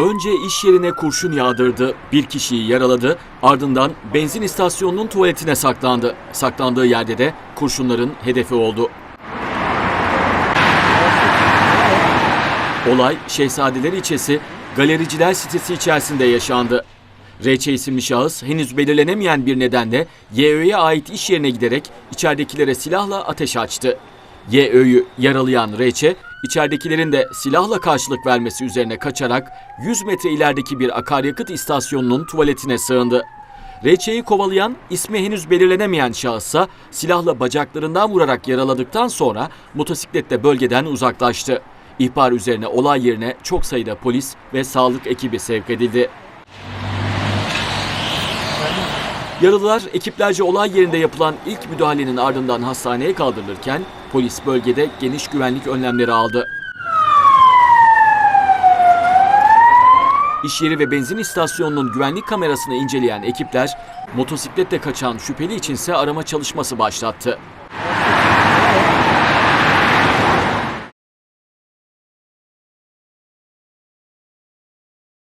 Önce iş yerine kurşun yağdırdı, bir kişiyi yaraladı, ardından benzin istasyonunun tuvaletine saklandı. Saklandığı yerde de kurşunların hedefi oldu. Olay Şehzadeler ilçesi galericiler sitesi içerisinde yaşandı. RÇ isimli şahıs henüz belirlenemeyen bir nedenle YÖ'ye ait iş yerine giderek içeridekilere silahla ateş açtı. YÖ'yü yaralayan RÇ, içeridekilerin de silahla karşılık vermesi üzerine kaçarak 100 metre ilerideki bir akaryakıt istasyonunun tuvaletine sığındı. RÇ'yi kovalayan, ismi henüz belirlenemeyen şahıssa silahla bacaklarından vurarak yaraladıktan sonra motosikletle bölgeden uzaklaştı. İhbar üzerine olay yerine çok sayıda polis ve sağlık ekibi sevk edildi. Yaralılar ekiplerce olay yerinde yapılan ilk müdahalenin ardından hastaneye kaldırılırken polis bölgede geniş güvenlik önlemleri aldı. İş yeri ve benzin istasyonunun güvenlik kamerasını inceleyen ekipler motosikletle kaçan şüpheli içinse arama çalışması başlattı.